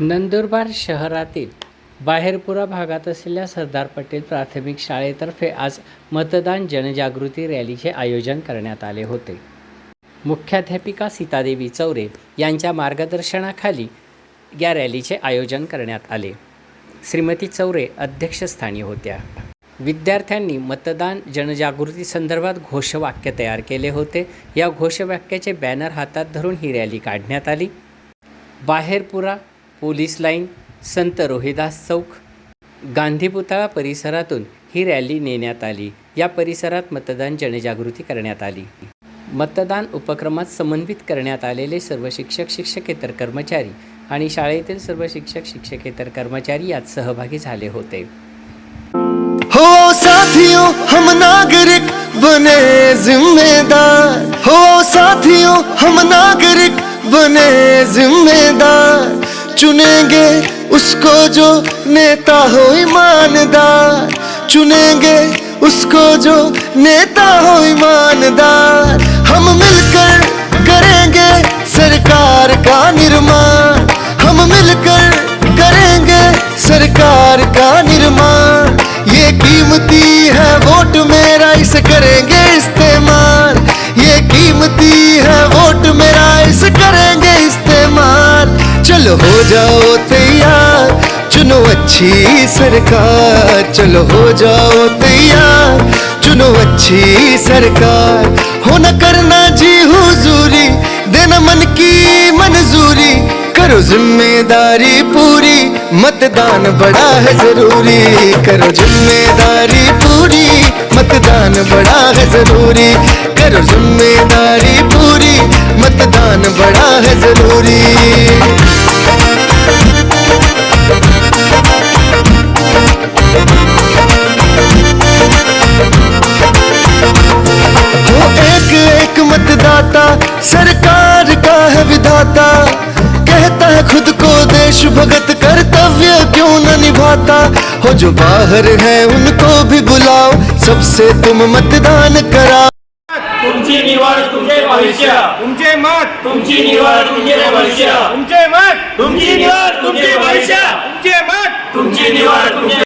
नंदुरबार शहरातील बाहेरपुरा भागात असलेल्या सरदार पटेल प्राथमिक शाळेतर्फे आज मतदान जनजागृती रॅलीचे आयोजन करण्यात आले होते. मुख्याध्यापिका सीतादेवी चौरे यांच्या मार्गदर्शनाखाली या रॅलीचे आयोजन करण्यात आले. श्रीमती चौरे अध्यक्षस्थानी होत्या. विद्यार्थ्यांनी मतदान जनजागृती संदर्भात घोषवाक्य तयार केले होते. या घोषवाक्याचे बॅनर हातात धरून ही रॅली काढण्यात आली. बाहेरपुरा पोलीस लाईन संत रोहिदास चौक. गांधी पुतळा परिसरातून ही रॅली नेण्यात आली. या परिसरात मतदान जनजागृती करण्यात आली. मतदान उपक्रमात समन्वित करण्यात आलेले सर्व शिक्षक शिक्षकेतर कर्मचारी आणि शाळेतील सर्व शिक्षक शिक्षकेतर कर्मचारी यात सहभागी झाले होते. हो साथियों हम नागरिक बने जिम्मेदार. हो साथियों हम नागरिक बने जिम्मेदार. चुनेंगे उसको जो नेता हो ईमानदार। चुनेंगे उसको जो नेता हो ईमानदार। हम मिलकर करेंगे सरकार का निर्माण। हम मिलकर करेंगे सरकार का निर्माण। ये कीमती है वोट मेरा, इसे करेंगे चलो हो जाओ तैयार। चुनो अच्छी सरकार। चलो हो जाओ तैयार। चुनो अच्छी सरकार। हो न करना जी हुजूरी। देना मन की मंजूरी। करो ज़िम्मेदारी पूरी। मतदान बड़ा है ज़रूरी। करो ज़िम्मेदारी पूरी। मतदान बड़ा है ज़रूरी। करो ज़िम्मेदारी मतदाता सरकार का है विधाता। कहता है खुद को देश भगत कर्तव्य क्यों न निभाता? हो जो बाहर है उनको भी बुलाओ सबसे तुम मतदान कराओ। तुमची निवड तुमचे भविष्य। तुमचे मत। तुमची निवड तुमचे भविष्य। तुमचे मत। तुमची निवड तुमचे भविष्य। तुमचे मत। तुमची निवड तुमचे